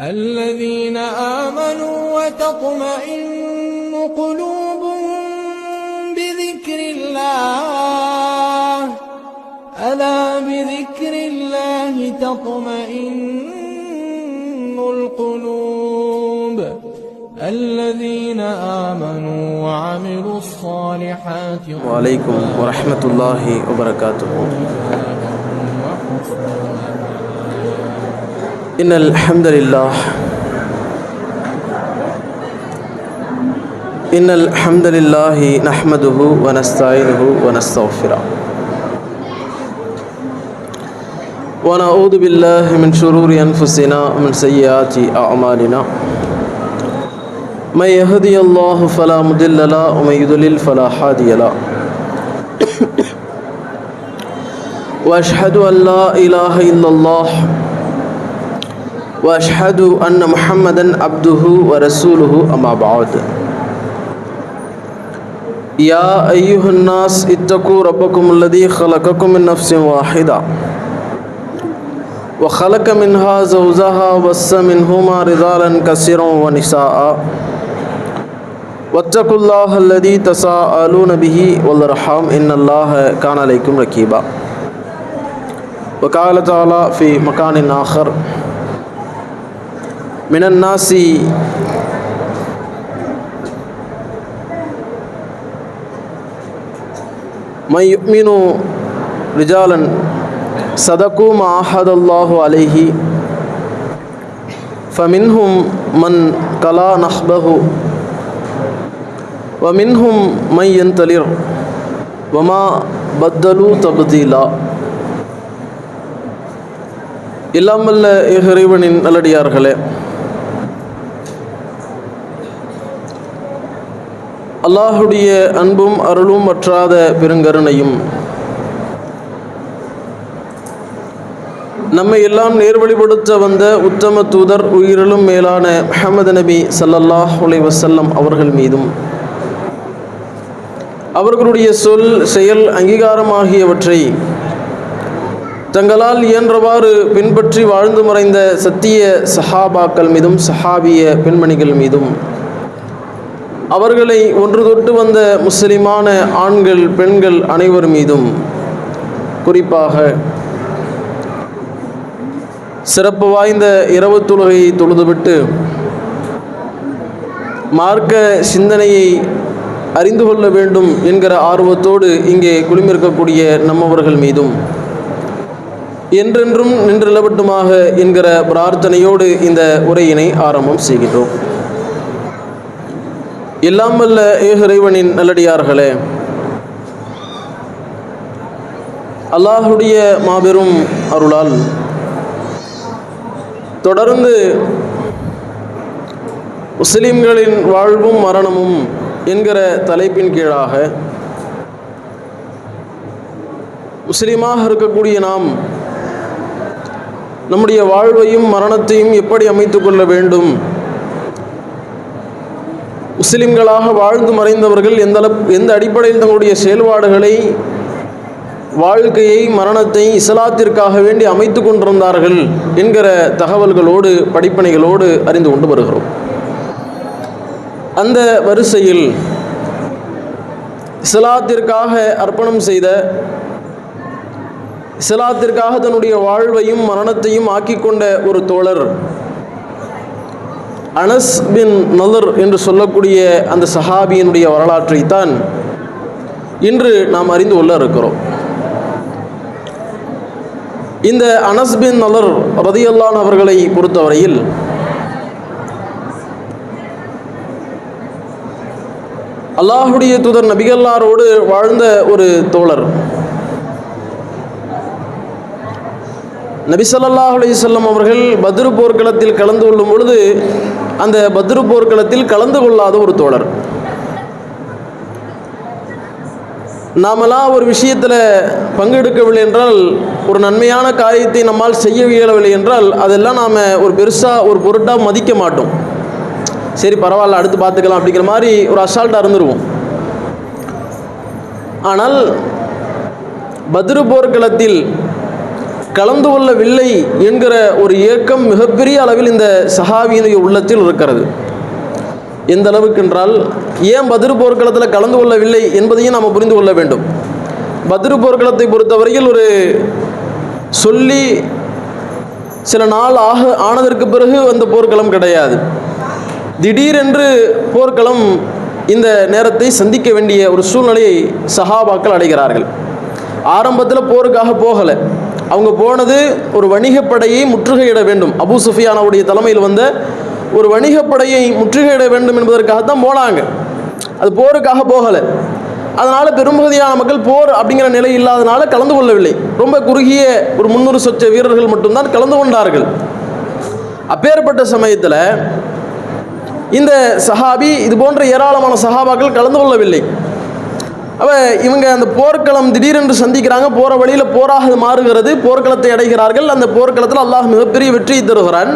الذين آمنوا وتطمئن قلوبهم بذكر الله. ألا بذكر الله تطمئن القلوب. الذين آمنوا وعملوا الصالحات وعليكم ورحمة الله وبركاته. إن الحمد لله. إن الحمد لله نحمده ونستعينه ونستغفره. ونعوذ بالله من شرور أنفسنا ومن سيئات أعمالنا. من يهدي الله فلا مضل له ومن يضلل فلا هادي له. وأشهد أن لا إله إلا الله وأشهد أن محمدا عبده ورسوله أما بعد. يا أيها الناس اتقوا ربكم الذي خلقكم من نفس واحدة وخلق منها زوجها وبث منهما رجالا كثيرا ونساء. واتقوا الله الذي تساءلون به والأرحام إن الله كان عليكم رقيبا وقال تعالى في مكان آخر من الناس من يؤمن رجالا صدقوا ما عهد الله عليه فمنهم من كلا نحبه ومنهم من ينتلر وما بدلوا تبديلا இல்லாமல்ல இறைவனின் நல்லடியார்களே அல்லாஹுடைய அன்பும் அருளும் மற்றாத பெருங்கருணையும். நம்மை எல்லாம் நேர்வழிபடுத்த வந்த உத்தம தூதர் உயிரிலும் மேலான அஹமது நபி சல்லல்லாஹ் உலை வசல்லம் அவர்கள் மீதும். அவர்களுடைய சொல் செயல் அங்கீகாரம் ஆகியவற்றை தங்களால் இயன்றவாறு பின்பற்றி வாழ்ந்து மறைந்த சத்திய சஹாபாக்கள் மீதும் சஹாபிய பெண்மணிகள் மீதும் அவர்களை ஒன்று தொட்டு வந்த முஸ்லிமான ஆண்கள் பெண்கள் அனைவர் மீதும் குறிப்பாக சிறப்பு வாய்ந்த இரவு தொழுகையை தொழுதுவிட்டு மார்க்க சிந்தனையை அறிந்து கொள்ள வேண்டும் என்கிற ஆர்வத்தோடு இங்கே குளிமிருக்கக்கூடிய நம்மவர்கள் மீதும். என்றென்றும் நின்றிலவட்டுமாக என்கிற பிரார்த்தனையோடு இந்த உரையினை ஆரம்பம் செய்கின்றோம். எல்லாம் வல்ல ஏகறைவனின் நல்லடியார்களே. அல்லாஹுடைய மாபெரும் அருளால் தொடர்ந்து முஸ்லிம்களின் வாழ்வும் மரணமும் என்கிற தலைப்பின் கீழாக முஸ்லீமாக இருக்கக்கூடிய நாம் நம்முடைய வாழ்வையும் மரணத்தையும் எப்படி அமைத்து கொள்ள வேண்டும் முஸ்லிம்களாக வாழ்ந்து மறைந்தவர்கள் எந்த எந்த அடிப்படையில் தங்களுடைய செயல்பாடுகளை வாழ்க்கையை மரணத்தை இஸ்லாத்திற்காக வேண்டி அமைத்து கொண்டிருந்தார்கள் என்கிற தகவல்களோடு படிப்பனைகளோடு அறிந்து கொண்டு வருகிறோம். அந்த வரிசையில் இஸ்லாத்திற்காக அர்ப்பணம் செய்த இஸ்லாத்திற்காக தன்னுடைய வாழ்வையும் மரணத்தையும் ஆக்கிக்கொண்ட ஒரு தோழர் அனஸ் பின் நலர் என்று சொல்லக்கூடிய அந்த சஹாபியினுடைய வரலாற்றை தான் இன்று நாம் அறிந்து கொள்ள இருக்கிறோம். இந்த அனஸ் பின் நலர் ரதியல்லான் அவர்களை பொறுத்தவரையில் அல்லாஹுடைய தூதர் நபிகல்லாரோடு வாழ்ந்த ஒரு தோழர். நபிசல்லாஹ் அலையம் அவர்கள் பத்ரு போர்க்களத்தில் கலந்து கொள்ளும் பொழுது அந்த பத்ரு போர்க்களத்தில் கலந்து கொள்ளாத ஒரு தோழர். நாமெல்லாம் ஒரு விஷயத்தில் பங்கெடுக்கவில்லை என்றால் ஒரு நன்மையான காரியத்தை நம்மால் செய்ய இயலவில்லை என்றால் அதெல்லாம் நாம் ஒரு பெருசாக ஒரு பொருட்டாக மதிக்க மாட்டோம். சரி பரவாயில்ல அடுத்து பார்த்துக்கலாம் அப்படிங்கிற மாதிரி ஒரு அசால்ட்டாக இருந்துருவோம். ஆனால் பத்ரு போர்க்களத்தில் கலந்து கொள்ளவில்லை என்கிற ஒரு ஏக்கம் மிகப்பெரிய அளவில் இந்த சஹாவியினுடைய உள்ளத்தில் இருக்கிறது. எந்த அளவுக்கு என்றால் ஏன் பதிரு போர்க்களத்தில் கலந்து கொள்ளவில்லை என்பதையும் நாம் புரிந்து கொள்ள வேண்டும். பதிரு போர்க்களத்தை பொறுத்தவரையில் ஒரு சொல்லி சில நாள் ஆக ஆனதற்கு பிறகு அந்த போர்க்களம் கிடையாது. திடீரென்று போர்க்களம் இந்த நேரத்தை சந்திக்க வேண்டிய ஒரு சூழ்நிலையை சஹாபாக்கள் அடைகிறார்கள். ஆரம்பத்தில் போருக்காக போகலை. அவங்க போனது ஒரு வணிகப்படையை முற்றுகையிட வேண்டும். அபு சுஃபியானாவுடைய தலைமையில் வந்த ஒரு வணிகப்படையை முற்றுகையிட வேண்டும் என்பதற்காகத்தான் போனாங்க. அது போருக்காக போகலை. அதனால் பெரும்பகுதியான மக்கள் போர் அப்படிங்கிற நிலை இல்லாதனால கலந்து கொள்ளவில்லை. ரொம்ப குறுகிய ஒரு முன்னூறு சொச்ச வீரர்கள் மட்டும்தான் கலந்து கொண்டார்கள். அப்பேற்பட்ட சமயத்தில் இந்த சஹாபி இது போன்ற ஏராளமான சஹாபாக்கள் கலந்து கொள்ளவில்லை. அப்போ இவங்க அந்த போர்க்களம் திடீரென்று சந்திக்கிறாங்க போகிற வழியில் போராக மாறுகிறது போர்க்களத்தை அடைகிறார்கள் அந்த போர்க்களத்தில் அல்லாஹ் மிகப்பெரிய வெற்றியை தருகிறான்.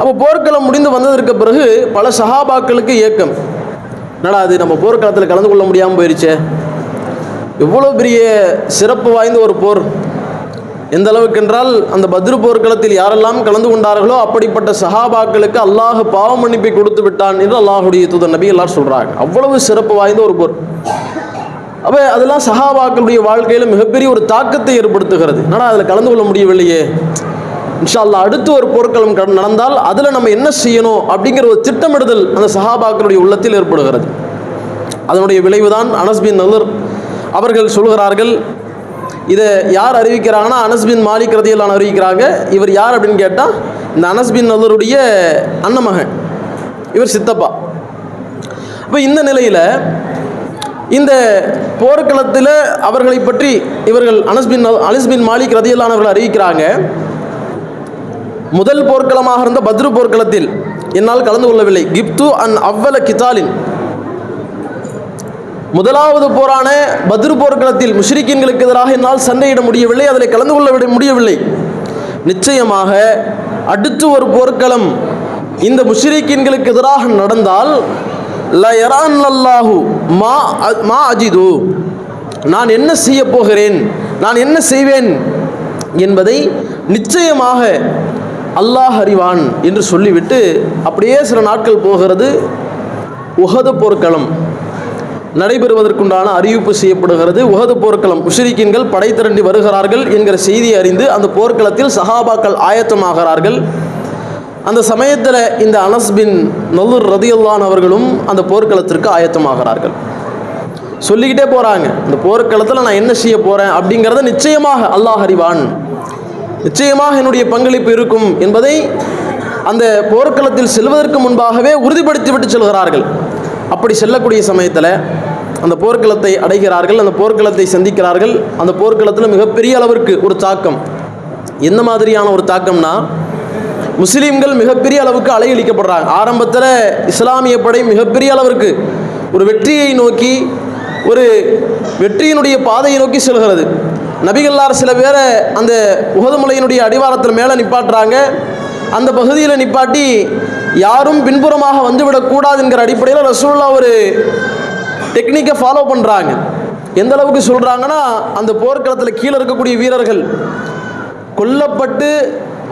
அப்போ போர்க்களம் முடிந்து வந்ததற்கு பிறகு பல சஹாபாக்களுக்கு ஏக்கம். என்னடா அது நம்ம போர்க்களத்தில் கலந்து கொள்ள முடியாமல் போயிடுச்சே எவ்வளோ பெரிய சிறப்பு வாய்ந்த ஒரு போர். எந்த அளவுக்கு என்றால் அந்த பத்ரு போர்க்களத்தில் யாரெல்லாம் கலந்து கொண்டார்களோ அப்படிப்பட்ட சஹாபாக்களுக்கு அல்லாஹ் பாவ மன்னிப்பை கொடுத்து விட்டான் என்று அல்லாஹுடைய தூதர் நபி எல்லாரும் சொல்கிறாங்க அவ்வளவு சிறப்பு வாய்ந்த ஒரு போர். அப்போ அதெல்லாம் சஹாபாக்களுடைய வாழ்க்கையில் மிகப்பெரிய ஒரு தாக்கத்தை ஏற்படுத்துகிறது. ஆனால் அதில் கலந்து கொள்ள முடியவில்லையே? இன்ஷா அடுத்து ஒரு போர்க்களம் நடந்தால் அதில் நம்ம என்ன செய்யணும் அப்படிங்கிற ஒரு திட்டமிடுதல் அந்த சஹாபாக்களுடைய உள்ளத்தில் ஏற்படுகிறது. அதனுடைய விளைவுதான் அனஸ்பின் பின் அவர்கள் சொல்கிறார்கள் இதை யார் அறிவிக்கிறாங்கன்னா அனஸ்பின் மாலிக் ரதியல்லான் அறிவிக்கிறாங்க. இவர் யார் அப்படின்னு கேட்டால் இந்த அனஸ்பின் நல்லருடைய அன்னமகன் இவர் சித்தப்பா. இப்போ இந்த நிலையில் இந்த போர்க்களத்தில் அவர்களை பற்றி இவர்கள் அனஸ்பின் அலிஸ்பின் மாலிக் ரதியல்லானவர்கள் அறிவிக்கிறாங்க. முதல் போர்க்களமாக இருந்த பத்ரு போர்க்களத்தில் என்னால் கலந்து கொள்ளவில்லை. கிப்து அன் அவ்வல கிதாலின் முதலாவது போரான பத்ரு போர்க்களத்தில் முஷ்ரிக்கின்களுக்கு எதிராக என்னால் சண்டையிட முடியவில்லை அதில் கலந்து கொள்ள விட முடியவில்லை. நிச்சயமாக அடுத்து ஒரு போர்க்களம் இந்த முஷ்ரிக்கின்களுக்கு எதிராக நடந்தால் ல அல்லாஹு மா அ- மா அஜிது நான் என்ன செய்ய போகிறேன்? நான் என்ன செய்வேன்? என்பதை நிச்சயமாக அல்லாஹ் அறிவான் என்று சொல்லிவிட்டு அப்படியே சில நாட்கள் போகிறது. உகத போர்க்களம் நடைபெறுவதற்குண்டான அறிவிப்பு செய்யப்படுகிறது. உஹது போர்க்களம் முஷரிக்கின்கள் படை திரண்டி வருகிறார்கள் என்கிற செய்தியை அறிந்து அந்த போர்க்களத்தில் சஹாபாக்கள் ஆயத்தமாகிறார்கள். அந்த சமயத்தில் இந்த அனஸ் பின் நல்லூர் ரதியுல்லான் அவர்களும் அந்த போர்க்களத்திற்கு ஆயத்தமாகிறார்கள். சொல்லிக்கிட்டே போகிறாங்க இந்த போர்க்களத்தில் நான் என்ன செய்ய போகிறேன் அப்படிங்கிறத நிச்சயமாக அல்லாஹ் அறிவான். நிச்சயமாக என்னுடைய பங்களிப்பு இருக்கும் என்பதை அந்த போர்க்களத்தில் செல்வதற்கு முன்பாகவே உறுதிப்படுத்திவிட்டு செல்கிறார்கள். அப்படி செல்லக்கூடிய சமயத்தில் அந்த போர்க்களத்தை அடைகிறார்கள் அந்த போர்க்களத்தை சந்திக்கிறார்கள். அந்த போர்க்களத்தில் மிகப்பெரிய அளவிற்கு ஒரு தாக்கம். எந்த மாதிரியான ஒரு தாக்கம்னா முஸ்லீம்கள் மிகப்பெரிய அளவுக்கு அலையளிக்கப்படுறாங்க. ஆரம்பத்தில் இஸ்லாமிய படை மிகப்பெரிய அளவிற்கு ஒரு வெற்றியை நோக்கி ஒரு வெற்றியினுடைய பாதையை நோக்கி செல்கிறது. நபிகள்லார் சில பேரை அந்த உகதுமலையினுடைய அடிவாரத்தில் மேலே நிப்பாட்டுறாங்க. அந்த பகுதியில் நிப்பாட்டி யாரும் பின்புறமாக வந்துவிடக்கூடாது என்கிற அடிப்படையில் ரசூல்லா ஒரு டெக்னிக்கை ஃபாலோ பண்ணுறாங்க எந்த அளவுக்கு சொல்கிறாங்கன்னா அந்த போர்க்களத்தில் கீழே இருக்கக்கூடிய வீரர்கள் கொல்லப்பட்டு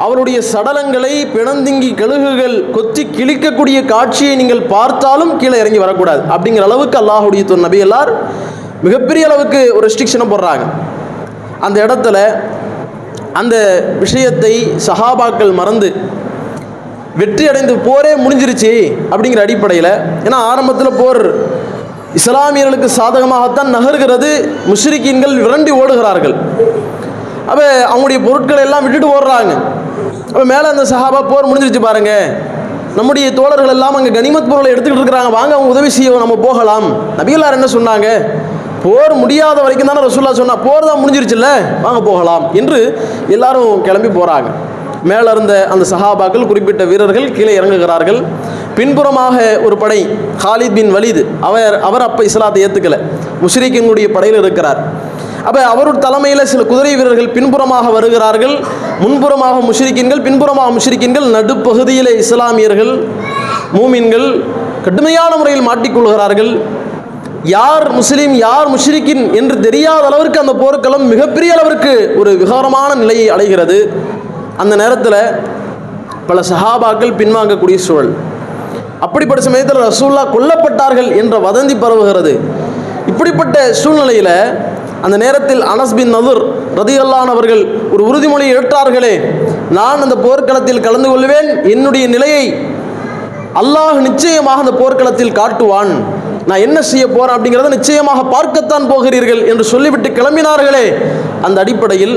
அவருடைய சடலங்களை பிணந்திங்கி கழுகுகள் கொத்தி கிழிக்கக்கூடிய காட்சியை நீங்கள் பார்த்தாலும் கீழே இறங்கி வரக்கூடாது. அப்படிங்கிற அளவுக்கு அல்லாஹுடைய தொன் நபி எல்லார் மிகப்பெரிய அளவுக்கு ஒரு ரெஸ்ட்ரிக்ஷனை போடுறாங்க. அந்த இடத்துல அந்த விஷயத்தை சஹாபாக்கள் மறந்து வெற்றி அடைந்து போரே முடிஞ்சிருச்சு அப்படிங்கிற அடிப்படையில் ஏன்னா ஆரம்பத்தில் போர் இஸ்லாமியர்களுக்கு சாதகமாகத்தான் நகர்கிறது முஷ்ரிக்கீன்கள் விரண்டி ஓடுகிறார்கள். அப்போ அவங்களுடைய பொருட்களை எல்லாம் விட்டுட்டு ஓடுறாங்க. அப்போ மேலே அந்த சஹாபா போர் முடிஞ்சிருச்சு பாருங்க. நம்முடைய தோழர்கள் எல்லாம் அங்கே கனிமத் பொருளை எடுத்துக்கிட்டு இருக்கிறாங்க. வாங்க அவங்க உதவி செய்ய நம்ம போகலாம். நபிகளார் என்ன சொன்னாங்க? போர் முடியாத வரைக்கும் தானே ரசூல்லா சொன்னால் போர் தான் முடிஞ்சிருச்சுல்ல? வாங்க போகலாம் என்று எல்லாரும் கிளம்பி போகிறாங்க மேலே இருந்த அந்த சஹாபாக்கள் குறிப்பிட்ட வீரர்கள் கீழே இறங்குகிறார்கள். பின்புறமாக ஒரு படை ஹாலித் பின் வலிது. அவர் அவர் அப்போ இஸ்லாத்தை ஏற்றுக்கல முஷ்ரீக்கினுடைய படையில் இருக்கிறார். அப்போ அவருடைய தலைமையில் சில குதிரை வீரர்கள் பின்புறமாக வருகிறார்கள். முன்புறமாக முஷிரிக்கின்கள் பின்புறமாக முஷிரிக்கின்கள் நடுப்பகுதியில் இஸ்லாமியர்கள் மூமின்கள் கடுமையான முறையில் மாட்டிக்கொள்கிறார்கள் யார் முஸ்லீம் யார் முஷ்ரிக்கின் என்று தெரியாத அளவிற்கு அந்த போர்க்களம் மிகப்பெரிய அளவிற்கு ஒரு விகாரமான நிலையை அடைகிறது. அந்த நேரத்தில் பல சஹாபாக்கள் பின்வாங்கக்கூடிய சூழல். அப்படிப்பட்ட சமயத்தில் ரசூல்லா கொல்லப்பட்டார்கள் என்ற வதந்தி பரவுகிறது. இப்படிப்பட்ட சூழ்நிலையில் அந்த நேரத்தில் அனஸ் பின் நதுர் ரதியல்லானவர்கள் ஒரு உறுதிமொழி ஏற்றார்களே நான் அந்த போர்க்களத்தில் கலந்து கொள்வேன் என்னுடைய நிலையை அல்லாஹ் நிச்சயமாக அந்த போர்க்களத்தில் காட்டுவான். நான் என்ன செய்ய போறேன் அப்படிங்கிறத நிச்சயமாக பார்க்கத்தான் போகிறீர்கள் என்று சொல்லிவிட்டு கிளம்பினார்களே. அந்த அடிப்படையில்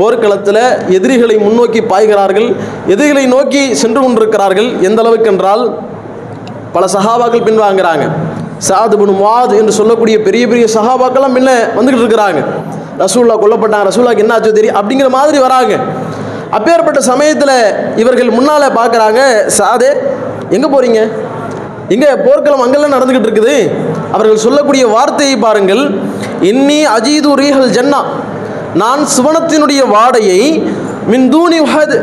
போர்க்களத்தில் எதிரிகளை முன்னோக்கி பாய்கிறார்கள். எதிரிகளை நோக்கி சென்று கொண்டிருக்கிறார்கள். எந்த அளவுக்கு என்றால் பல சகாபாக்கள் பின்வாங்கிறாங்க. சாது பின் முவாத் என்று சொல்லக்கூடிய பெரிய பெரிய சஹாபாக்கெல்லாம் முன்ன வந்துக்கிட்டு இருக்கிறாங்க. ரசூல்லா கொல்லப்பட்டாங்க. ரசூல்லாக்கு என்ன ஆச்சோ தெரியும் அப்படிங்கிற மாதிரி வராங்க. அப்பேற்பட்ட சமயத்தில் இவர்கள் முன்னால் பார்க்குறாங்க சாதே எங்கே போகிறீங்க இங்கே போர்க்களம் அங்கெல்லாம் நடந்துக்கிட்டு இருக்குது. அவர்கள் சொல்லக்கூடிய வார்த்தையை பாருங்கள். இன்னி அஜீது ரீஹல் ஜன்னா. நான் சுவனத்தினுடைய வாடையை மின்தூனி உஹது.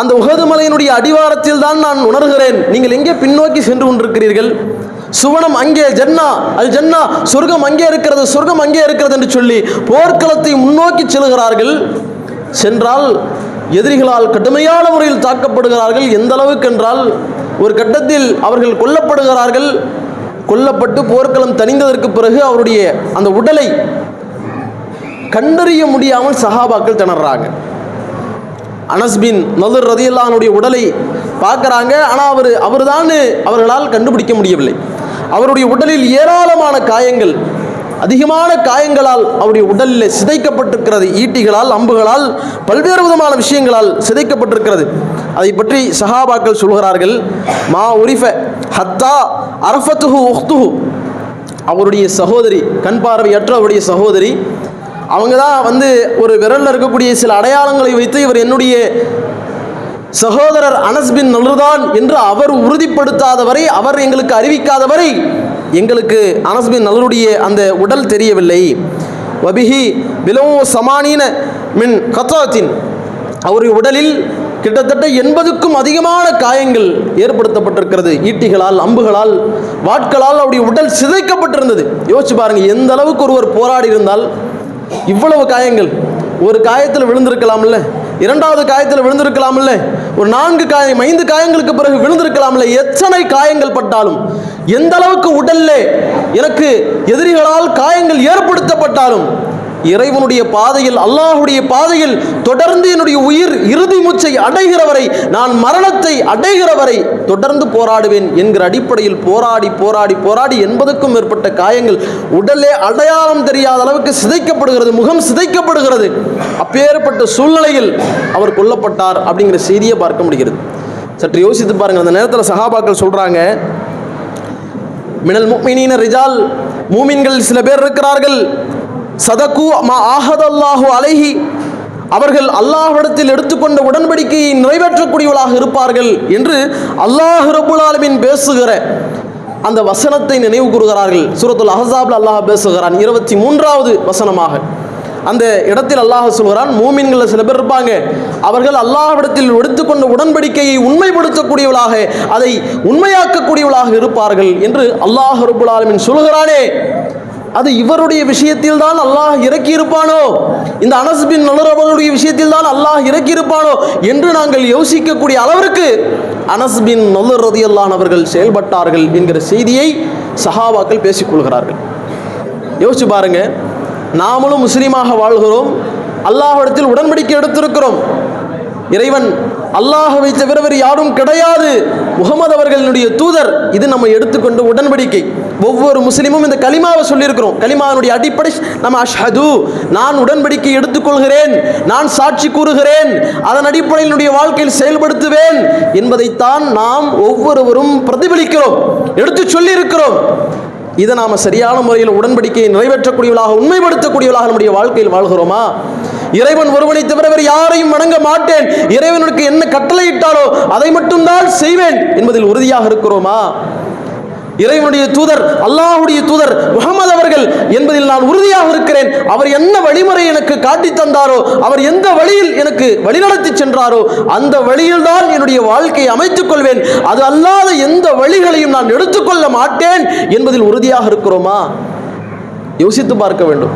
அந்த உஹது மலையினுடைய அடிவாரத்தில் தான் நான் உணர்கிறேன். நீங்கள் எங்கே பின்னோக்கி சென்று கொண்டிருக்கிறீர்கள்? சுவனம் அங்கே ஜன்னா அது ஜன்னா சொர்க்கம் அங்கே இருக்கிறது சொர்க்கம் அங்கே இருக்கிறது என்று சொல்லி போர்க்களத்தை முன்னோக்கி செல்கிறார்கள். சென்றால் எதிரிகளால் கடுமையான முறையில் தாக்கப்படுகிறார்கள். எந்த அளவுக்கு என்றால் ஒரு கட்டத்தில் அவர்கள் கொல்லப்படுகிறார்கள். கொல்லப்பட்டு போர்க்களம் தணிந்ததற்கு பிறகு அவருடைய அந்த உடலை கண்டறிய முடியாமல் சஹாபாக்கள் திணறாங்க. அனஸ்பின் நதுர் ரதியல்லானுடைய உடலை பார்க்குறாங்க. ஆனால் அவர் அவர் தான் அவர்களால் கண்டுபிடிக்க முடியவில்லை. அவருடைய உடலில் ஏராளமான காயங்கள் அதிகமான காயங்களால் அவருடைய உடலில் சிதைக்கப்பட்டிருக்கிறது. ஈட்டிகளால் அம்புகளால் பல்வேறு விதமான விஷயங்களால் சிதைக்கப்பட்டிருக்கிறது. அதை பற்றி சஹாபாக்கள் சொல்கிறார்கள் மா உரிஃப ஹத்தா அரஃபத்துஹு உஹ்துஹு. அவருடைய சகோதரி கண் பார்வையற்ற அவருடைய சகோதரி அவங்க தான் வந்து ஒரு விரலில் இருக்கக்கூடிய சில அடையாளங்களை வைத்து இவர் என்னுடைய சகோதரர் அனஸ்பின் பின் என்று அவர் உறுதிப்படுத்தாத வரை அவர் எங்களுக்கு அறிவிக்காத வரை எங்களுக்கு அனஸ்பின் நல்லருடைய அந்த உடல் தெரியவில்லை. வபிஹி விலவோ சமானீன மின் கத்தாத்தின். அவருடைய உடலில் கிட்டத்தட்ட எண்பதுக்கும் அதிகமான காயங்கள் ஏற்படுத்தப்பட்டிருக்கிறது. ஈட்டிகளால் அம்புகளால் வாட்களால் அவருடைய உடல் சிதைக்கப்பட்டிருந்தது. யோசிச்சு பாருங்க எந்த அளவுக்கு ஒருவர் போராடி இருந்தால் இவ்வளவு காயங்கள். ஒரு காயத்தில் விழுந்திருக்கலாம்ல. இரண்டாவது காயத்தில் விழுந்திருக்கலாம்ல. ஒரு நான்கு காயம் ஐந்து காயங்களுக்கு பிறகு விழுந்திருக்கலாம்ல எத்தனை காயங்கள் பட்டாலும். எந்த அளவுக்கு உடல்ல எனக்கு எதிரிகளால் காயங்கள் ஏற்படுத்தப்பட்டாலும் இறைவனுடைய பாதையில் அல்லாஹுடைய பாதையில் தொடர்ந்து என்னுடைய உயிர் இறுதி மூச்சை அடைகிற வரை நான் மரணத்தை அடைகிற வரை தொடர்ந்து போராடுவேன் என்கிற அடிப்படையில் போராடி போராடி போராடி எண்பதுக்கும் மேற்பட்ட காயங்கள் உடலே அடையாளம் தெரியாத அளவுக்கு சிதைக்கப்படுகிறது முகம் சிதைக்கப்படுகிறது. அப்பேற்பட்ட சூழ்நிலையில் அவர் கொல்லப்பட்டார் அப்படிங்கிற செய்தியை பார்க்க முடிகிறது. சற்று யோசித்து பாருங்கள் அந்த நேரத்தில் சகாபாக்கள் சொல்கிறாங்க மினல் முக்மினீன ரிஜால் மூமின்கள் சில பேர் இருக்கிறார்கள் சதகு மா ஆஹதல்லாஹு அலைஹி. அவர்கள் அல்லாஹ்விடத்தில் எடுத்துக்கொண்ட உடன்படிக்கையை நிறைவேற்றக்கூடியவர்களாக இருப்பார்கள் என்று அல்லாஹ் ரபுல் பேசுகிற அந்த வசனத்தை நினைவு கூறுகிறார்கள். சூரத்துல் அஹசாப்ல அல்லாஹ் பேசுகிறான். இருபத்தி மூன்றாவது வசனமாக. அந்த இடத்தில் அல்லாஹ் சொல்கிறான் மூமின்கள் சில பேர் இருப்பாங்க. அவர்கள் அல்லாஹ்விடத்தில் எடுத்துக்கொண்ட உடன்படிக்கையை உண்மைப்படுத்தக்கூடியவளாக அதை உண்மையாக்கக்கூடியவளாக இருப்பார்கள் என்று அல்லாஹ் ரபுல் சொல்கிறானே. அது இவருடைய விஷயத்தில் தான் அல்லாஹ் இறக்கியிருப்பானோ? இந்த அனசுபின் பின் விஷயத்தில் தான் அல்லாஹ் இறக்கியிருப்பானோ? என்று நாங்கள் யோசிக்கக்கூடிய அளவிற்கு அனசுபின் பின் ரதியல்லான் அவர்கள் செயல்பட்டார்கள் என்கிற செய்தியை சஹாபாக்கள் பேசிக்கொள்கிறார்கள் யோசிச்சு பாருங்க நாமளும் முஸ்லீமாக வாழ்கிறோம் அல்லாஹ்விடத்தில் உடன்படிக்கை எடுத்திருக்கிறோம். இறைவன் அல்லாஹவை தவிர வேறு யாரும் கிடையாது. முகமது அவர்களினுடைய தூதர். இது நம்ம எடுத்துக்கொண்டு உடன்படிக்கை. ஒவ்வொரு முஸ்லீமும் இந்த கலிமாவை சொல்லியிருக்கிறோம். கலிமாவினுடைய அடிப்படை நம்ம அஷ்ஹது. நான் உடன்படிக்கை எடுத்துக்கொள்கிறேன். நான் சாட்சி கூறுகிறேன். அதன் அடிப்படையில் வாழ்க்கையில் செயல்படுத்துவேன். என்பதைத்தான் நாம் ஒவ்வொருவரும் பிரதிபலிக்கிறோம். எடுத்து சொல்லியிருக்கிறோம். இதை நாம் சரியான முறையில் உடன்படிக்கையை நிறைவேற்றக்கூடியவளாக உண்மைப்படுத்தக்கூடியவளாக நம்முடைய வாழ்க்கையில் வாழ்கிறோமா? இறைவன் ஒருவனை தவிர வேறு யாரையும் வணங்க மாட்டேன். இறைவனுக்கு என்ன கட்டளையிட்டாலோ அதை மட்டும்தான் செய்வேன் என்பதில் உறுதியாக இருக்கிறோமா? இறைவனுடைய தூதர் அல்லாஹுடைய தூதர் முகமது அவர்கள் என்பதில் நான் உறுதியாக இருக்கிறேன். அவர் என்ன வழிமுறை எனக்கு காட்டி தந்தாரோ அவர் எந்த வழியில் எனக்கு வழிநடத்தி சென்றாரோ அந்த வழியில் தான் என்னுடைய வாழ்க்கையை அமைத்துக் கொள்வேன். அது அல்லாத எந்த வழிகளையும் நான் எடுத்துக்கொள்ள மாட்டேன் என்பதில் உறுதியாக இருக்கிறோமா? யோசித்து பார்க்க வேண்டும்.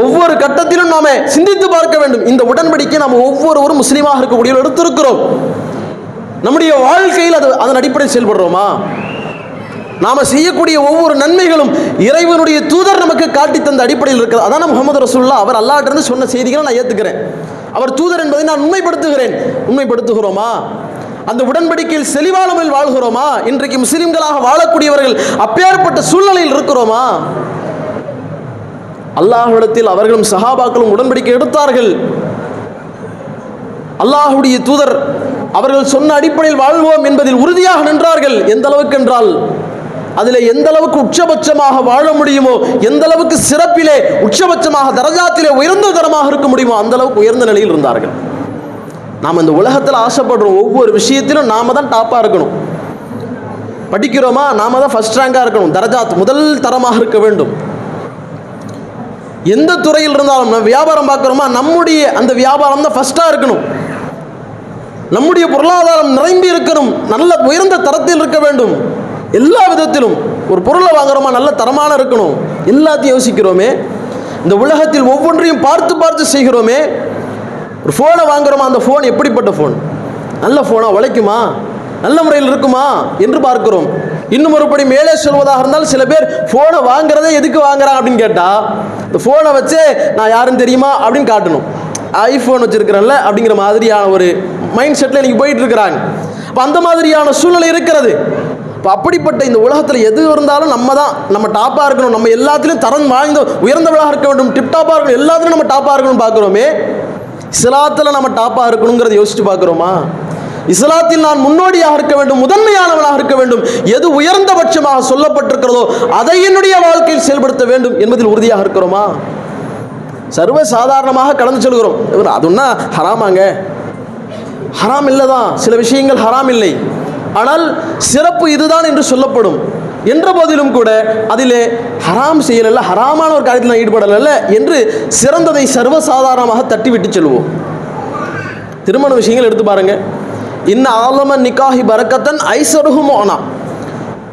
ஒவ்வொரு கட்டத்திலும் நாம சிந்தித்து பார்க்க வேண்டும். இந்த உடன்படிக்கை நாம் ஒவ்வொருவரும் முஸ்லீமாக இருக்கக்கூடிய எடுத்திருக்கிறோம். நம்முடைய வாழ்க்கையில் அது அதன் அடிப்படையில் செயல்படுறோமா? நாம் செய்யக்கூடிய ஒவ்வொரு நன்மைகளும் இறைவனுடைய தூதர் நமக்கு காட்டி தந்த அடிப்படையில் இருக்கிறது அதான் முகமது ரசூல்லா அவர் அல்லாட்டிருந்து சொன்ன செய்திகளை நான் ஏற்றுக்கிறேன் அவர் தூதர் என்பதை நான் உண்மைப்படுத்துகிறேன். உண்மைப்படுத்துகிறோமா? அந்த உடன்படிக்கையில் செலிவாளமில் வாழ்கிறோமா? இன்றைக்கு முஸ்லிம்களாக வாழக்கூடியவர்கள் அப்பேற்பட்ட சூழ்நிலையில் இருக்கிறோமா? அல்லாஹிடத்தில் அவர்களும் சஹாபாக்களும் உடன்படிக்கை எடுத்தார்கள். அல்லாஹுடைய தூதர் அவர்கள் சொன்ன அடிப்படையில் வாழ்வோம் என்பதில் உறுதியாக நின்றார்கள். எந்த அளவுக்கு என்றால் அதில் எந்த அளவுக்கு உச்சபட்சமாக வாழ முடியுமோ எந்த அளவுக்கு சிறப்பிலே உச்சபட்சமாக தரஜாத்திலே உயர்ந்த தரமாக இருக்க முடியுமோ அந்த அளவுக்கு உயர்ந்த நிலையில் இருந்தார்கள். நாம் இந்த உலகத்தில் ஆசைப்படுறோம் ஒவ்வொரு விஷயத்திலும் நாம தான் டாப்பாக இருக்கணும். படிக்கிறோமா? நாம தான் ஃபர்ஸ்ட் ரேங்காக இருக்கணும். தரஜாத் முதல் தரமாக இருக்க வேண்டும். எந்த துறையில் இருந்தாலும் நம்ம வியாபாரம் பார்க்குறோமா? நம்முடைய அந்த வியாபாரம் தான் ஃபஸ்ட்டாக இருக்கணும். நம்முடைய பொருளாதாரம் நிரம்பி இருக்கணும். நல்ல உயர்ந்த தரத்தில் இருக்க வேண்டும். எல்லா விதத்திலும் ஒரு பொருளை வாங்குறோமா நல்ல தரமான இருக்கணும். எல்லாத்தையும் யோசிக்கிறோமே. இந்த உலகத்தில் ஒவ்வொன்றையும் பார்த்து பார்த்து செய்கிறோமே. ஒரு ஃபோனை வாங்குறோமா அந்த ஃபோன் எப்படிப்பட்ட ஃபோன் நல்ல ஃபோனாக உழைக்குமா? நல்ல முறையில் இருக்குமா? என்று பார்க்கிறோம். இன்னும் ஒருபடி மேலே சொல்வதாக இருந்தால் சில பேர் ஃபோனை வாங்குறதே எதுக்கு வாங்குறாங்க அப்படின்னு கேட்டால் இந்த ஃபோனை வச்சே நான் யாருன்னு தெரியுமா அப்படின்னு காட்டணும். ஐஃபோன் வச்சிருக்கிறேன்ல அப்படிங்கிற மாதிரியான ஒரு மைண்ட் செட்டில் இன்றைக்கி போயிட்டு இருக்கிறாங்க. அப்போ அந்த மாதிரியான சூழ்நிலை இருக்கிறது. இப்போ அப்படிப்பட்ட இந்த உலகத்தில் எது இருந்தாலும் நம்ம தான் நம்ம டாப்பாக இருக்கணும். நம்ம எல்லாத்துலேயும் தரம் வாய்ந்த உயர்ந்தவளாக இருக்க வேண்டும். டிப்டாப்பாக இருக்கணும். எல்லாத்துலையும் நம்ம டாப்பாக இருக்கணும்னு பார்க்குறோமே. இஸ்லாத்தில் நம்ம டாப்பாக இருக்கணுங்கிறத யோசிச்சு பார்க்குறோமா? இஸ்லாத்தில் நான் முன்னோடியாக இருக்க வேண்டும் முதன்மையானவனாக இருக்க வேண்டும். எது உயர்ந்தபட்சமாக சொல்லப்பட்டிருக்கிறதோ அதை என்னுடைய வாழ்க்கையில் செயல்படுத்த வேண்டும் என்பதில் உறுதியாக இருக்கிறோமா? சர்வ சாதாரணமாக கடந்து சொல்கிறோம். அதுன்னா அது ஹராமாங்க. ஹராம் இல்லை தான் சில விஷயங்கள் ஹராம் இல்லை. ஆனால் சிறப்பு இதுதான் என்று சொல்லப்படும். என்ற போதிலும் கூட அதிலே ஹராம் செய்யலல்ல ஹராமான ஒரு காரியத்தில் நான் ஈடுபடலல்ல என்று சிறந்ததை சர்வசாதாரணமாக தட்டிவிட்டு செல்வோம். திருமண விஷயங்கள் எடுத்து பாருங்க. இன்ன ஆலம நிக்காஹி பரக்கத்தன் ஐசருகும் ஆனா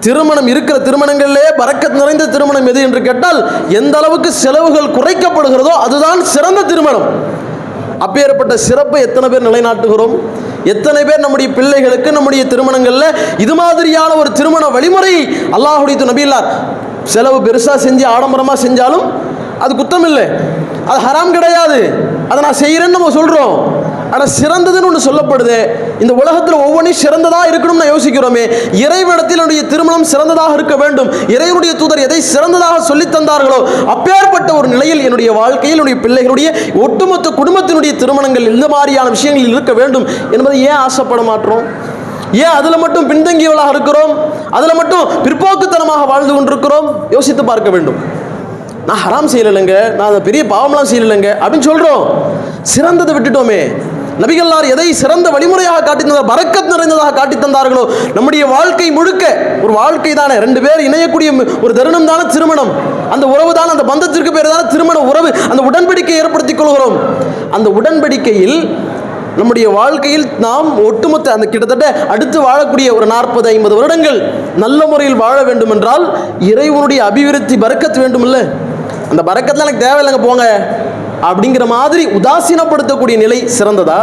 திருமணம் இருக்கிற திருமணங்களிலே பறக்கத் நிறைந்த திருமணம் எது என்று கேட்டால் எந்த அளவுக்கு செலவுகள் குறைக்கப்படுகிறதோ அதுதான் சிறந்த திருமணம். அப்பேற்பட்ட சிறப்பை எத்தனை பேர் நிலைநாட்டுகிறோம்? எத்தனை பேர் நம்முடைய பிள்ளைகளுக்கு நம்முடைய திருமணங்களில் இது மாதிரியான ஒரு திருமண வழிமுறை அல்லாஹுடைய நபியில்லார் செலவு பெருசாக செஞ்சு ஆடம்பரமாக செஞ்சாலும் அது குத்தம் இல்லை அது ஹராம் கிடையாது. அதை நான் செய்கிறேன்னு நம்ம சொல்கிறோம் ஆனால் சிறந்ததுன்னு ஒன்று சொல்லப்படுது. இந்த உலகத்தில் ஒவ்வொன்றையும் சிறந்ததாக இருக்கணும்னு நான் யோசிக்கிறோமே. இறைவனத்தில் என்னுடைய திருமணம் சிறந்ததாக இருக்க வேண்டும். இறைவனுடைய தூதர் எதை சிறந்ததாக சொல்லித் தந்தார்களோ அப்பேற்பட்ட ஒரு நிலையில் என்னுடைய வாழ்க்கையில் என்னுடைய பிள்ளைகளுடைய ஒட்டுமொத்த குடும்பத்தினுடைய திருமணங்கள் இந்த மாதிரியான விஷயங்களில் இருக்க வேண்டும் என்பதை ஏன் ஆசைப்பட மாட்டோம்? ஏன் அதில் மட்டும் பின்தங்கியவளாக இருக்கிறோம்? அதில் மட்டும் பிற்போக்குத்தனமாக வாழ்ந்து கொண்டிருக்கிறோம்? யோசித்து பார்க்க வேண்டும். நான் ஹராம் செய்யலைங்க. நான் அதை பெரிய பாவம்லாம் செய்யலைங்க. அப்படின்னு சொல்கிறோம் சிறந்ததை விட்டுட்டோமே. நபிகள்லார் எதை சிறந்த வழிமுறையாக காட்டி தந்தார் பரக்கத் நிறைந்ததாக காட்டி தந்தார்களோ நம்முடைய வாழ்க்கை முழுக்க ஒரு வாழ்க்கை தானே. ரெண்டு பேர் இணையக்கூடிய ஒரு தருணம் தானே திருமணம். அந்த உறவு தான் அந்த பந்தத்திற்கு பேர் தான் திருமண உறவு. அந்த உடன்படிக்கை ஏற்படுத்திக் கொள்கிறோம். அந்த உடன்படிக்கையில் நம்முடைய வாழ்க்கையில் நாம் ஒட்டுமொத்த அந்த கிட்டத்தட்ட அடுத்து வாழக்கூடிய ஒரு நாற்பது ஐம்பது வருடங்கள் நல்ல முறையில் வாழ வேண்டும் என்றால் இறைவனுடைய அபிவிருத்தி பறக்கத்து வேண்டுமில்ல. அந்த பறக்கத்தில் எனக்கு தேவையில்லைங்க போங்க. அப்படிங்கிற மாதிரி உதாசீனப்படுத்தக்கூடிய நிலை சிறந்ததா?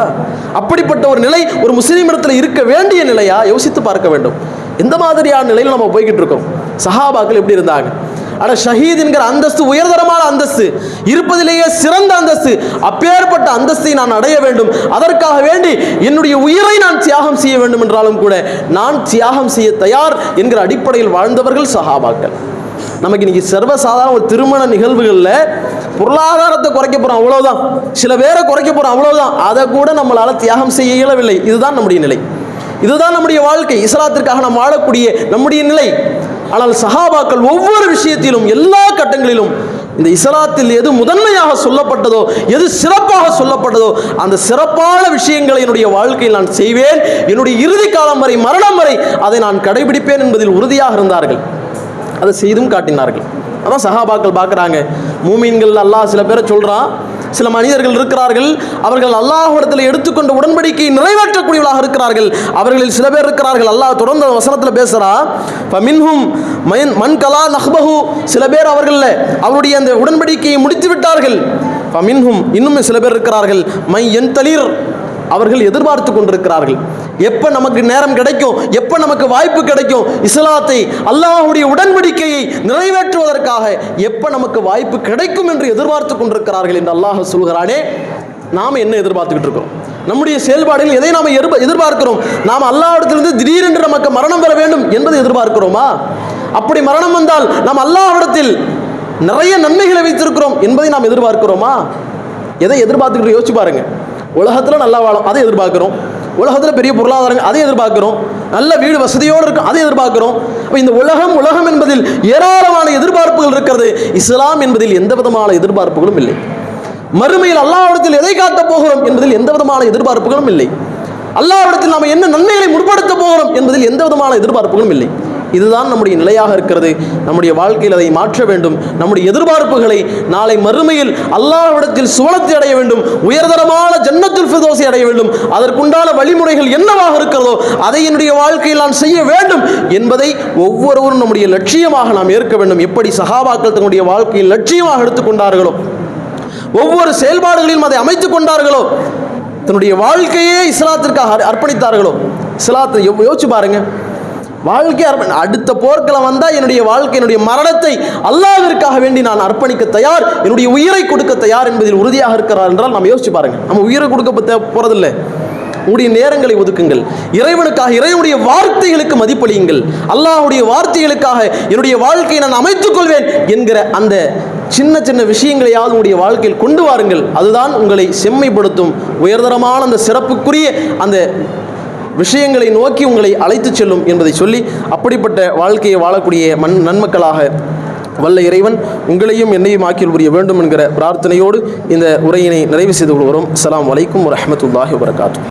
அப்படிப்பட்ட ஒரு நிலை ஒரு முஸ்லீம் இடத்துல இருக்க வேண்டிய நிலையா? யோசித்து பார்க்க வேண்டும். எந்த மாதிரியான நிலையில் நம்ம போய்கிட்டு இருக்கோம். சஹாபாக்கள் எப்படி இருந்தாங்க? ஆனால் ஷஹீத் என்கிற அந்தஸ்து உயர்தரமான அந்தஸ்து இருப்பதிலேயே சிறந்த அந்தஸ்து அப்பேற்பட்ட அந்தஸ்தை நான் அடைய வேண்டும். அதற்காக வேண்டி என்னுடைய உயிரை நான் தியாகம் செய்ய வேண்டும் என்றாலும் கூட நான் தியாகம் செய்ய தயார் என்கிற அடிப்படையில் வாழ்ந்தவர்கள் சஹாபாக்கள். நமக்கு இன்னைக்கு சர்வசாதாரண ஒரு திருமண நிகழ்வுகளில் பொருளாதாரத்தை குறைக்க போகிறோம் அவ்வளோதான் சில பேரை குறைக்க போகிறோம் அவ்வளோதான் அதை கூட நம்மளால் தியாகம் செய்ய இயலவில்லை இதுதான் நம்முடைய நிலை. இதுதான் நம்முடைய வாழ்க்கை. இஸ்லாத்திற்காக நாம் வாழக்கூடிய நம்முடைய நிலை. ஆனால் சஹாபாக்கள் ஒவ்வொரு விஷயத்திலும் எல்லா கட்டங்களிலும் இந்த இஸ்லாத்தில் எது முதன்மையாக சொல்லப்பட்டதோ எது சிறப்பாக சொல்லப்பட்டதோ அந்த சிறப்பான விஷயங்களை என்னுடைய வாழ்க்கையில் நான் செய்வேன். என்னுடைய இறுதி காலம் வரை மரணம் வரை அதை நான் கடைபிடிப்பேன் என்பதில் உறுதியாக இருந்தார்கள். அதை செய்தும் காட்டினார்கள். அதான் சஹாபாக்கள் பார்க்குறாங்க. மூமீன்கள் அல்லாஹ் சில பேரை சொல்கிறான் சில மனிதர்கள் இருக்கிறார்கள். அவர்கள் அல்லாஹிடத்தில் எடுத்துக்கொண்ட உடன்படிக்கையை நிறைவேற்றக்கூடியவர்களாக இருக்கிறார்கள். அவர்களில் சில பேர் இருக்கிறார்கள். அல்லாஹ் தொடர்ந்து வசனத்தில் வசனத்தில் இப்போ மின்ஹும் மயன் மண் கலா நஹ்பஹு. சில பேர் அவர்களில் அவருடைய அந்த உடன்படிக்கையை முடித்து விட்டார்கள் ஃபமின்ஹும் இன்னும் சில பேர் இருக்கிறார்கள். மை என் தளிர் அவர்கள் எதிர்பார்த்து கொண்டிருக்கிறார்கள். எப்போ நமக்கு நேரம் கிடைக்கும்? எப்போ நமக்கு வாய்ப்பு கிடைக்கும்? இஸ்லாத்தை அல்லாஹுடைய உடன்படிக்கையை நிறைவேற்றுவதற்காக எப்போ நமக்கு வாய்ப்பு கிடைக்கும் என்று எதிர்பார்த்து கொண்டிருக்கிறார்கள் என்று அல்லாஹ் சொல்கிறானே? நாம் என்ன எதிர்பார்த்துக்கிட்டு இருக்கோம்? நம்முடைய செயல்பாடுகள் எதை நாம் எதிர்பார்க்கிறோம்? நாம் அல்லாஹ்விடத்திலிருந்து திடீரென்று நமக்கு மரணம் பெற வேண்டும் என்பதை எதிர்பார்க்கிறோமா? அப்படி மரணம் வந்தால் நாம் அல்லாஹ்விடத்தில் நிறைய நன்மைகளை வைத்திருக்கிறோம் என்பதை நாம் எதிர்பார்க்கிறோமா? எதை எதிர்பார்த்துக்கிட்டு யோசிச்சு பாருங்க. உலகத்தில் நல்லா வாழும் அதை எதிர்பார்க்குறோம். உலகத்தில் பெரிய பொருளாதாரம் அதை எதிர்பார்க்குறோம். நல்ல வீடு வசதியோடு இருக்கும் அதை எதிர்பார்க்குறோம். அப்போ இந்த உலகம் உலகம் என்பதில் ஏராளமான எதிர்பார்ப்புகள் இருக்கிறது. இஸ்லாம் என்பதில் எந்த விதமான எதிர்பார்ப்புகளும் இல்லை. மறுமையில் அல்லாவிடத்தில் எதை காட்டப் போகிறோம் என்பதில் எந்த விதமான எதிர்பார்ப்புகளும் இல்லை. அல்லாவிடத்தில் நாம் என்ன நன்மைகளை முற்படுத்தப் போகிறோம் என்பதில் எந்த விதமான எதிர்பார்ப்புகளும் இல்லை. இதுதான் நம்முடைய நிலையாக இருக்கிறது. நம்முடைய வாழ்க்கையில் அதை மாற்ற வேண்டும். நம்முடைய எதிர்பார்ப்புகளை நாளை மறுமையில் அல்லாஹ்விடத்தில் சுவனத்தை அடைய வேண்டும். உயர்தரமான ஜன்னத்தில் ஃபிதோசை அடைய வேண்டும். அதற்குண்டான வழிமுறைகள் என்னவாக இருக்கிறதோ அதை என்னுடைய வாழ்க்கையில் நான் செய்ய வேண்டும் என்பதை ஒவ்வொருவரும் நம்முடைய லட்சியமாக நாம் ஏற்க வேண்டும். எப்படி சகாபாக்கள் தன்னுடைய வாழ்க்கையில் லட்சியமாக எடுத்துக்கொண்டார்களோ ஒவ்வொரு செயல்பாடுகளிலும் அதை அமைத்துக் கொண்டார்களோ தன்னுடைய வாழ்க்கையே இஸ்லாத்திற்காக அர்- அர்ப்பணித்தார்களோ இஸ்லாத்தை யோசிச்சு பாருங்கள் வாழ்க்கை அர்ப்பணி அடுத்த போர்க்களம் வந்தால் என்னுடைய வாழ்க்கை என்னுடைய மரணத்தை அல்லாவிற்காக வேண்டி நான் அர்ப்பணிக்க தயார் என்னுடைய உயிரை கொடுக்க தயார் என்பதில் உறுதியாக இருக்கிறார் என்றால் நம்ம யோசிச்சு பாருங்க. நம்ம உயிரை கொடுக்க போறதில்லை. உடைய நேரங்களை ஒதுக்குங்கள். இறைவனுக்காக இறைவனுடைய வார்த்தைகளுக்கு மதிப்பளியுங்கள். அல்லாஹுடைய வார்த்தைகளுக்காக என்னுடைய வாழ்க்கையை நான் அமைத்துக் கொள்வேன் என்கிற அந்த சின்ன சின்ன விஷயங்களையாவது உங்களுடைய வாழ்க்கையில் கொண்டு வாருங்கள். அதுதான் உங்களை செம்மைப்படுத்தும் உயர்தரமான அந்த சிறப்புக்குரிய அந்த விஷயங்களை நோக்கி உங்களை அழைத்துச் செல்லும் என்பதை சொல்லி அப்படிப்பட்ட வாழ்க்கையை வாழக்கூடிய மண் நன்மக்களாக வல்ல இறைவன் உங்களையும் என்னையும் ஆக்கில் புரிய வேண்டும் என்கிற பிரார்த்தனையோடு இந்த உரையினை நிறைவு செய்து கொள்கிறோம். அலாம் வலைக்கம் வரமத்துல்லாஹி வரகாத்து